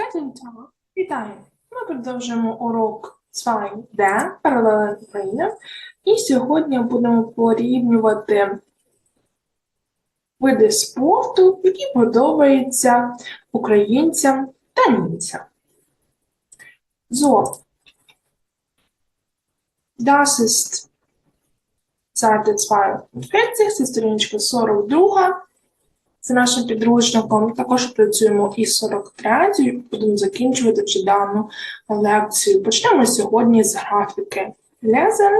Guten Tag. Вітаю! Ми продовжуємо урок 2D паралелен Україна. І сьогодні будемо порівнювати види спорту, які подобаються українцям та німцям. So, das ist Seite 42, це сторіночка 42. Це нашим підручником. Також працюємо із 43 будемо закінчувати вже дану лекцію. Почнемо сьогодні з графіки. Lesen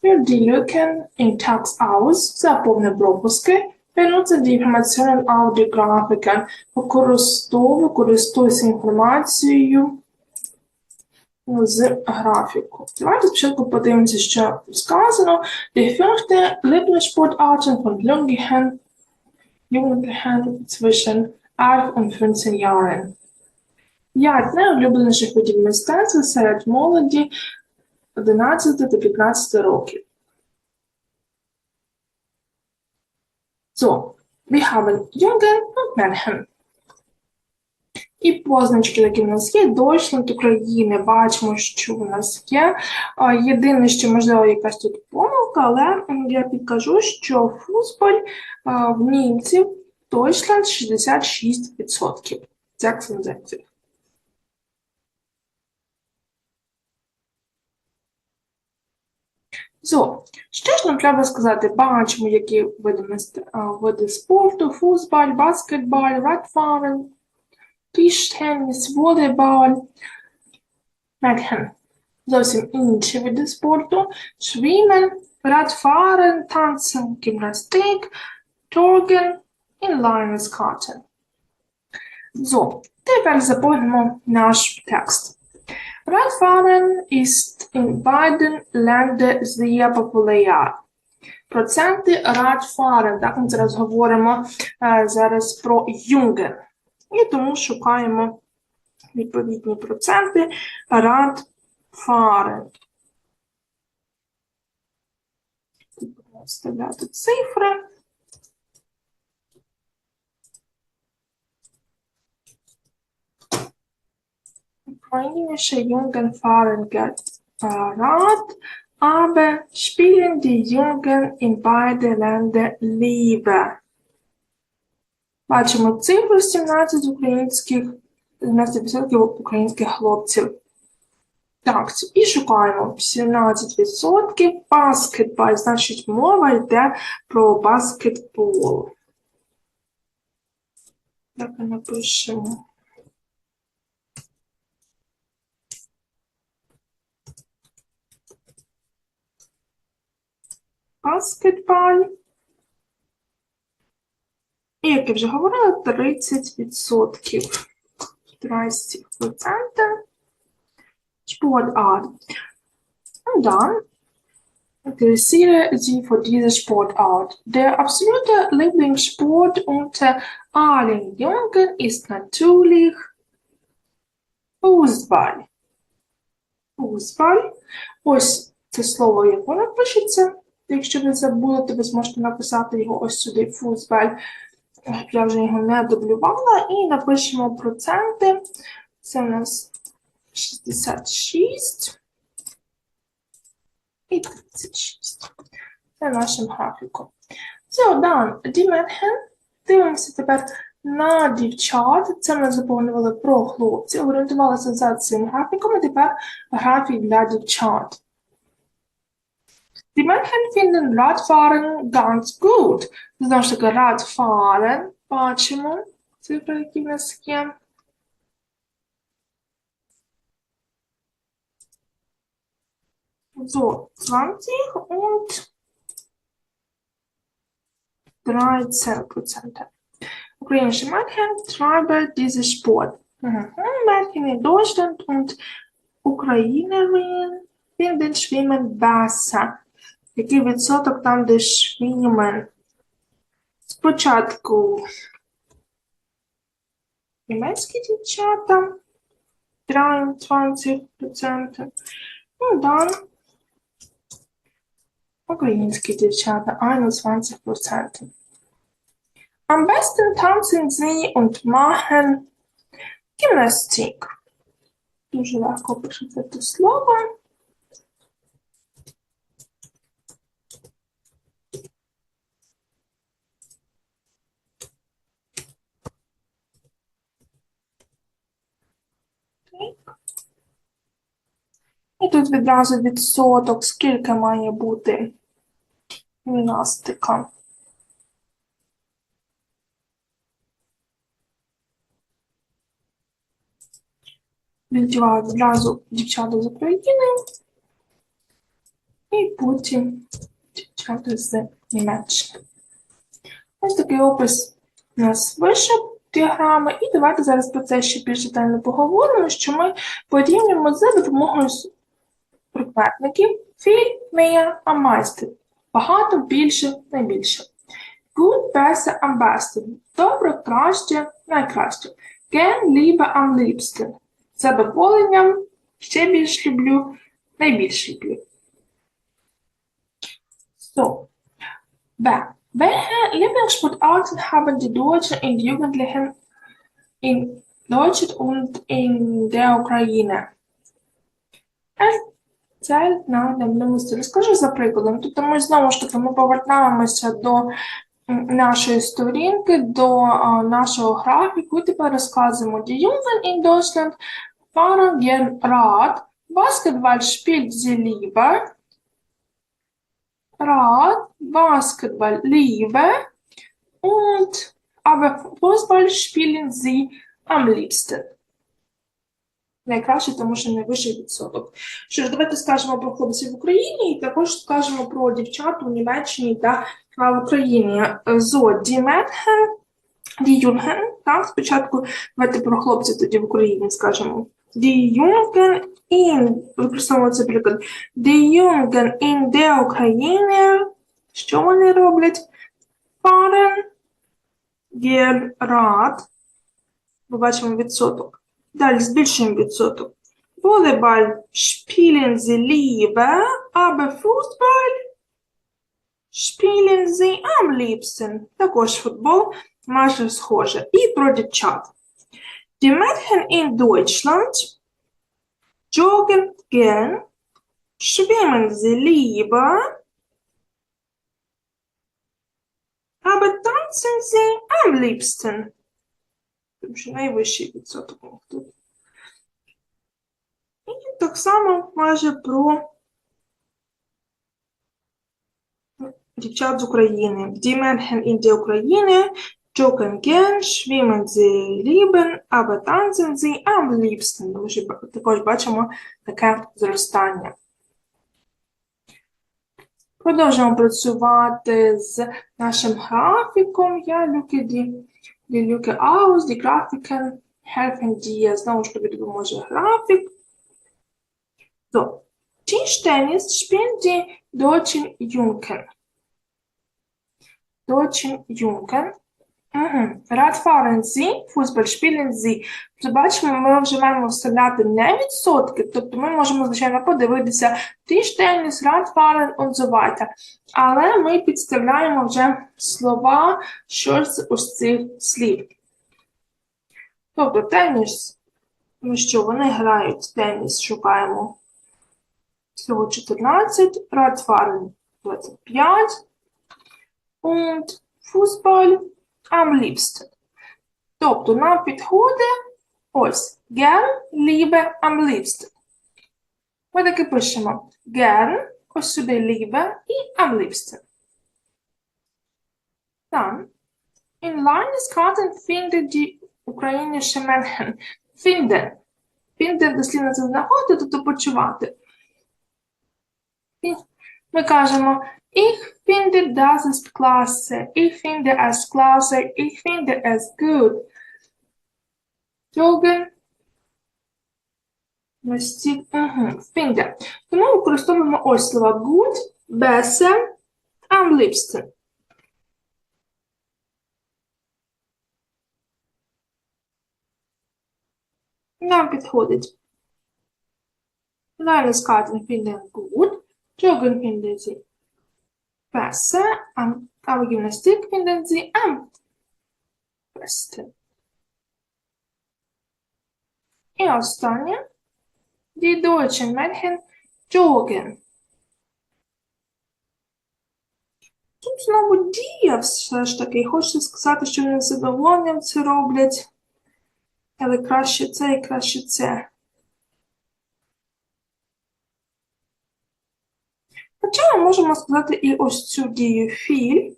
für die Lücken in Text aus, заповни пропуски, benutze die Informationen auf die Grafiken, використовуй, користуйся інформацією з графіку. Давайте спочатку подивимося, що сказано. Die fünfte Lieblingssportarten von Jungen Jugendlichen zwischen 8 und 15 Jahren. П'ять найулюбленіших видів мистецтва серед молоді 11 та 15 років. So, wir haben Jungen und Mädchen. І позначки, які в нас є, Deutschland України, бачимо, що в нас є. Єдине, що, можливо, якась тут помилка, але я підкажу, що футболь в німців Deutschland 66%. Sechsundsiebzig. So, що ж нам треба сказати? Бачимо, які види, види спорту, футболь, баскетбол, радфарен, Tischtennis, волейбол, Mädchen. Зовсім інші види спорту. Schwimmen, Radfahren, Tanzen, Gymnastik, Turgen, Inlineskaten. So, тепер заповнимо наш текст. Radfahren ist in beiden Ländern sehr populär. Проценти Radfahren. Так, ми зараз говоримо е, зараз про Jungen. І тому шукаємо відповідні проценти Radfahren. Тут будемо вставляти цифри. Ukrainische Jungen fahren gern äh, Rad, aber spielen die Jungen in beide Länder lieber. Бачимо цифру 17 українських, 17% українських хлопців. Так, і шукаємо 17% баскетбол, значить мова йде про баскетбол. Так і напишемо. Баскетбол. Як я вже говорила, 30%. 30%. Sportart. Und dann interessiere Sie für diese Sportart. Der absolute Lieblingssport unter allen Jungen ist natürlich Fußball. Fußball. Ось це слово, як воно пишеться. Якщо ви забули, то ви зможете написати його ось сюди фузбаль. Я вже його не дублювала. І напишемо проценти. Це у нас 66 і 36. Це нашим графіком. So, done. Die. Дивимося тепер на дівчат. Це ми заповнювали про хлопців. Орієнтувалися за цим графіком, і тепер графік для дівчат. Die Mädchen finden Radfahren ganz gut. Знову ж таки, Radfahren. Бачимо цифри, які в нас є. So, 20 und 13 Prozent. Ukrainische Mädchen treiben diesen Sport. Mhm. Mädchen in Deutschland und Ukrainerinnen finden Schwimmen besser. Який відсоток там, де Schwimmen? Спочатку німецькі дівчата 23%. Ну, да. Українські дівчата 21%. Am besten tanzen sie und machen Гімнастик. Дуже легко пишеться це слово. Тут відразу відсоток, скільки має бути гімнастика. Віддіваю відразу дівчата з України і потім дівчата з Німеччини. Ось такий опис у нас вийшов діаграми, і давайте зараз про це ще більш детально поговоримо, що ми порівнюємо за допомогою прикметників viel, mehr, am meisten. Багато, більше, найбільше. Gut, besser, am besten. Добре, краще, найкраще. Gern, lieber, am liebsten. З задоволенням, ще більш люблю, найбільш люблю. So. B. Welche Lieblingssportarten haben die Deutschen und Jugendlichen in Deutschland und in der Ukraine? Це на даному стилі. За прикладом. Тобто ми знову ж таки ми повертаємося до нашої сторінки, до а, нашого графіку і тепер розказуємо. Jungen in Deutschland fahren gern Rad. Basketball spielt sie lieber. Rad, Basketball lieber. Und aber Fußball spielen sie am liebsten. Найкраще, тому що найвищий відсоток. Що ж, давайте скажемо про хлопців в Україні і також скажемо про дівчат у Німеччині та в Україні. Зо Mädchen, die Jungen, так, спочатку давайте про хлопців тоді в Україні скажемо. Die Jungen in, використовуємо цей приклад. Die Jungen in der Ukraine, що вони роблять? Fahren gern Rad. Ми бачимо відсоток. Далі збільшуємо відсоток. Волейбall spielen sie lieber, aber Fußball spielen sie am liebsten. Також футбол майже схоже. І про дівчат. Die Mädchen in Deutschland joggen gern, schwimmen sie lieber, aber tanzen sie am liebsten. Тому що найвищий відсоток у. І так само майже про дівчат з України. Die Mädchen in der Ukraine joggen gern, schwimmen sie lieben, aber tanzen sie am liebsten. Також бачимо таке зростання. Продовжуємо працювати з нашим графіком. Я люблю die Lücke aus. Die Grafiken helfen dir, znowu, żeby to może grafik. So, Tischtennis spielen die deutschen Jungen. Deutschen Jungen Угу. Radfahren sie, Fußball spielen sie. Тобто, бачимо, ми вже маємо вставляти не відсотки, тобто ми можемо, звичайно, подивитися und so weiter. Але ми підставляємо вже слова, що з ось цих слів. Тобто теніс, ну що, вони грають теніс, шукаємо всього 14, Radfahren 25 und am liebsten. Тобто нам підходить ось gern, liebe, am liebsten. Ми таки пишемо gern, ось сюди liebe і am liebsten. Dann in Landeskarten findet die українське Mädchen. Finden. Finden дослівно це знаходити, тобто почувати. Ми кажемо Ich finde das ist klasse. Ich finde es klasse. Ich finde es gut. Joggen. Настіль. Угу. Finde. Тому використовуємо ось слова good, besser, am liebsten. Нам підходить. Landeskarten finden gut. Joggen finden sie besser. Am, aber Gymnastik finden sie am besten. І останнє. Die deutschen Mädchen joggen. Тут знову дія все ж таки. Хочеться сказати, що вони задоволенням це роблять. Але краще це і краще це. Хоча ми можемо сказати і ось цю дію viel.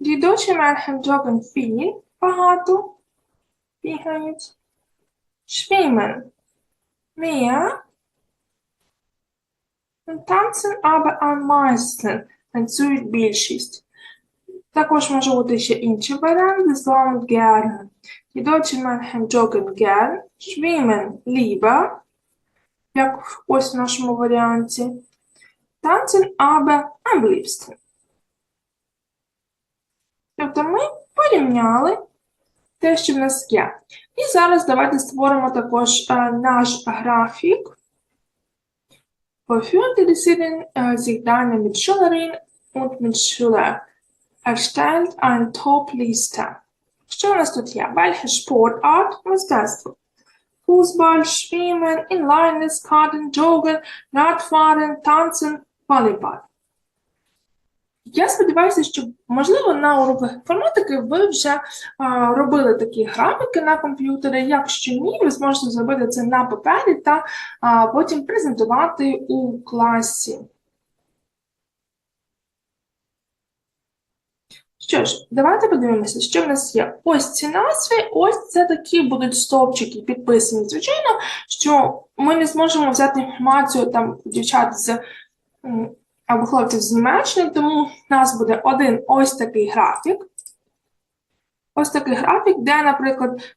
Die deutschen Mädchen joggen viel. Багато. Бігають. Schwimmen. Mehr. Tanzen aber am meisten. Танцюють більшість. Також може бути ще інший варіант словом gerne. Die deutschen Mädchen joggen gern, schwimmen lieber, як ось в нашому варіанті. Tanzen aber am liebsten. Тобто ми порівняли те, що в нас є. І зараз давайте створимо також е, наш графік. Wofür interessieren äh, sich deine Mitschülerinnen und Mitschüler? Erstellt eine Top-Liste. Що у нас тут є? Welche Sportart мистецтво? Fußball, Schwimmen, Inline, Skaten, Joggen, Radfahren, Tanzen, Volleyball. Я сподіваюся, що, можливо, на уроках інформатики ви вже а, робили такі графіки на комп'ютері. Якщо ні, ви зможете зробити це на папері та а, потім презентувати у класі. Що ж, давайте подивимося, що в нас є. Ось ці назви, ось це такі будуть стовпчики підписані. Звичайно, що ми не зможемо взяти інформацію там дівчат з або хлопців з Німеччини, тому у нас буде один ось такий графік. Ось такий графік, де, наприклад,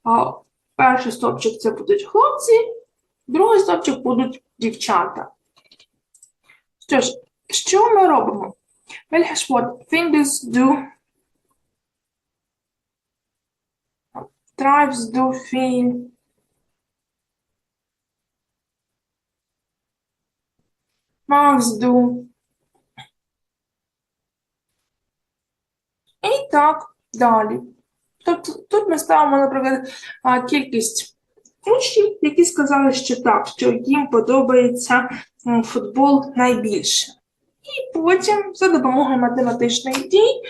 перший стовпчик це будуть хлопці, другий стовпчик будуть дівчата. Що ж, що ми робимо? Welche Sport findest du treibst du viel? Magst du? І так далі. Тобто тут ми ставимо, наприклад, кількість учнів, які сказали, що так, що їм подобається футбол найбільше. І потім за допомогою математичних дій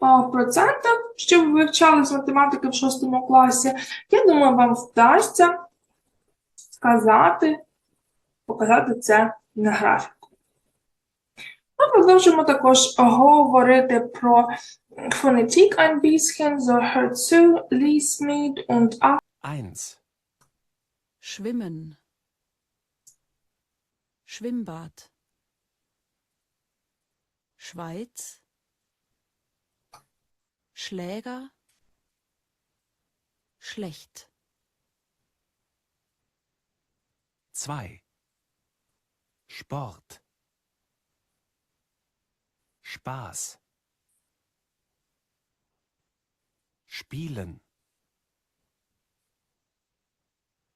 в процентах, що ви вивчали з математики в 6 класі, я думаю, вам вдасться сказати, показати це на графіку. Ми продовжимо також говорити про Phonetik ein bisschen, so hör zu, lies mit und ab. 1, Schwimmen. Schwimmbad. Schweiz. Schläger. Schlecht. 2, Sport. Spaß. Spielen.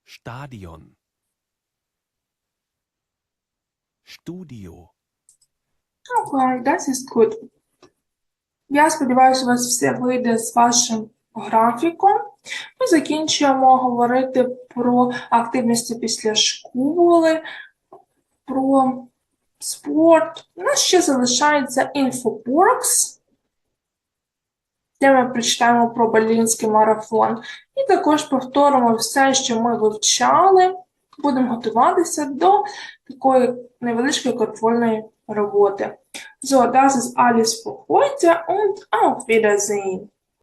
Stadion. Studio. Okay, das ist gut. Я сподіваюся, у вас все вийде з вашим графіком. Ми закінчуємо говорити про активності після школи, про спорт. У нас ще залишається інфобокс, де ми прочитаємо про берлінський марафон. І також повторимо все, що ми вивчали. Будемо готуватися до такої невеличкої контрольної роботи. So, das ist alles für heute und auf Wiedersehen.